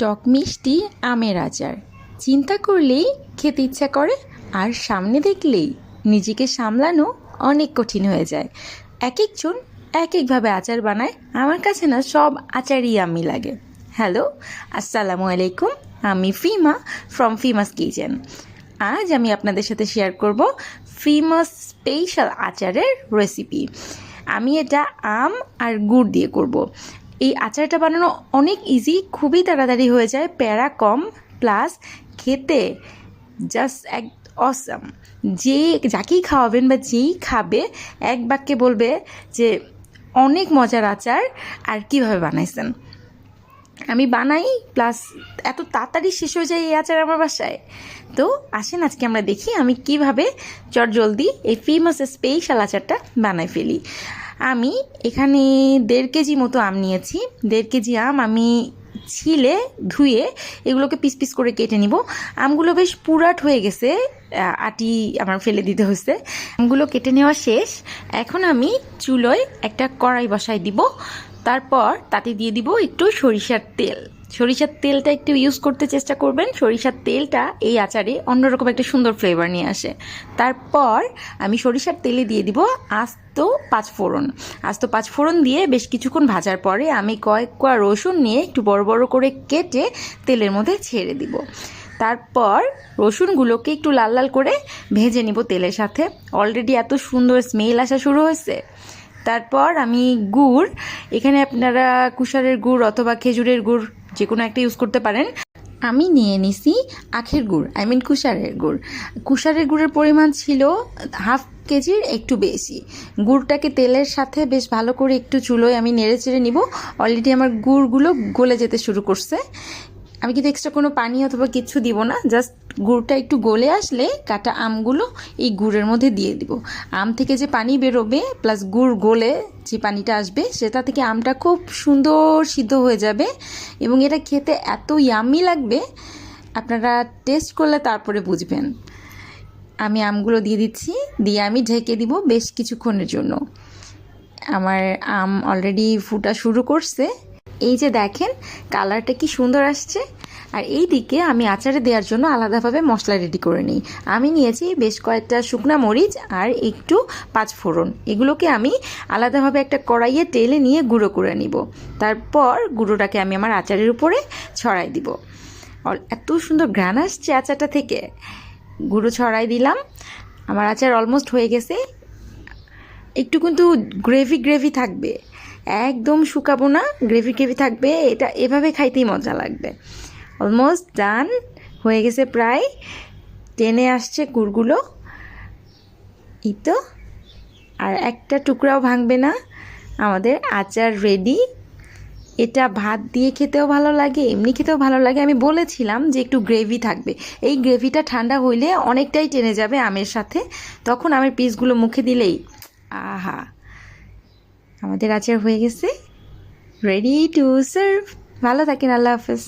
টক মিষ্টি আমের আচার। চিন্তা করলেই খেতে ইচ্ছা করে, আর সামনে দেখলেই নিজেকে সামলানো অনেক কঠিন হয়ে যায়। এক একজন এক একভাবে আচার বানায়, আমার কাছে না সব আচারই আমি লাগে। হ্যালো, আসসালামু আলাইকুম, আমি ফিমা ফ্রম ফিমাস কিচেন। আজ আমি আপনাদের সাথে শেয়ার করব ফিমাস স্পেশাল আচারের রেসিপি আমি এটা আম আর গুড় দিয়ে করব। এই আচারটা বানানো অনেক ইজি খুবই তাড়াতাড়ি হয়ে যায়, প্যারা কম প্লাস খেতে জাস্ট এক অসাম যে যাকেই খাওয়াবেন বা যেই খাবে, এক বাক্যে বলবে যে, অনেক মজার আচার, আর কীভাবে বানাইছেন? আমি বানাই প্লাস এত তাড়াতাড়ি শেষ হয়ে যায় এই আচার আমার বাসায়। তো আসেন আজকে আমরা দেখি আমি কীভাবে চট জলদি এই ফেমাস স্পেশাল আচারটা বানাই ফেলি। আমি এখানে দেড় কেজি মতো আম নিয়েছি। দেড় কেজি আম আমি ছিলে ধুয়ে এগুলোকে পিস পিস করে কেটে নিব। আমগুলো বেশ পুরাট হয়ে গেছে আটি আমার ফেলে দিতে হয়েছে। আমগুলো কেটে নেওয়া শেষ। এখন আমি চুলোয় একটা কড়াই বসাই দিব। তারপর তাতে দিয়ে দিব একটু সরিষার তেল। সরিষার তেলটা একটু ইউজ করতে চেষ্টা করবেন। সরিষার তেলটা এই আচারে অন্যরকম একটা সুন্দর ফ্লেভার নিয়ে আসে। তারপর আমি সরিষার তেলে দিয়ে দিব আস্ত পাঁচ ফোড়ন আস্ত পাঁচ ফোড়ন দিয়ে বেশ কিছুক্ষণ ভাজার পরে আমি কয়েক কোয়া রসুন নিয়ে একটু বড় বড় করে কেটে তেলের মধ্যে ছেড়ে দিব। তারপর রসুনগুলোকে একটু লাল লাল করে ভেজে নিব তেলের সাথে। অলরেডি এত সুন্দর স্মেল আসা শুরু হয়েছে। তারপর আমি গুড়। এখানে আপনারা কুষারের গুড় অথবা খেজুরের গুড় যে কোনো একটা ইউজ করতে পারেন। আমি নিয়ে নিছি আখের গুড় আই মিন কুষারের গুড়। কুষারের গুড়ের পরিমাণ ছিল হাফ কেজির একটু বেশি। গুড়টাকে তেলের সাথে বেশ ভালো করে একটু চুলোয় আমি নেড়ে চেড়ে নিব। অলরেডি আমার গুড়গুলো গলে যেতে শুরু করছে। আমি কিন্তু এক্সট্রা কোনো পানি অথবা কিছু দিব না জাস্ট গুড়টা একটু গলে আসলে কাটা আমগুলো এই গুড়ের মধ্যে দিয়ে দিব। আম থেকে যে পানি বেরোবে প্লাস গুড় গলে যে পানিটা আসবে, সেটা থেকে আমটা খুব সুন্দর সিদ্ধ হয়ে যাবে এবং এটা খেতে এত ইয়ামি লাগবে, আপনারা টেস্ট করলে তারপরে বুঝবেন। আমি আমগুলো দিয়ে দিচ্ছি, দিয়ে আমি ঢেকে দিব বেশ কিছুক্ষণের জন্য। আমার আম অলরেডি ফুটা শুরু করছে। এই যে দেখেন, কালারটা কি সুন্দর আসছে। আর এই দিকে আমি আচারে দেওয়ার জন্য আলাদাভাবে মশলা রেডি করে নিই। আমি নিয়েছি বেশ কয়েকটা শুকনা মরিচ আর একটু পাঁচ ফোড়ন এগুলোকে আমি আলাদাভাবে একটা কড়াইয়ে তেলে নিয়ে গুঁড়ো করে নিব। তারপর গুঁড়োটাকে আমি আমার আচারের উপরে ছড়াই দিব। এত সুন্দর ঘ্রাণ আসছে আচারটা থেকে। গুঁড়ো ছড়াই দিলাম। আমার আচার অলমোস্ট হয়ে গেছে। একটু কিন্তু গ্রেভি গ্রেভি থাকবে। একদম শুকাবো না গ্রেভি গ্রেভি থাকবে, এটা এভাবে খাইতেই মজা লাগবে। অলমোস্ট ডান হয়ে গেছে প্রায়, টেনে আসছে গুড়গুলো। এই তো আর একটা টুকরাও ভাঙবে না, আমাদের আচার রেডি এটা ভাত দিয়ে খেতেও ভালো লাগে, এমনি খেতেও ভালো লাগে। আমি বলেছিলাম যে একটু গ্রেভি থাকবে। এই গ্রেভিটা ঠান্ডা হইলে অনেকটাই টেনে যাবে আমের সাথে, তখন আমের পিসগুলো মুখে দিলেই, আহা! আমাদের আচার হয়ে গেছে. রেডি টু সার্ভ ভালো থাকেন আল্লাহ হাফেজ।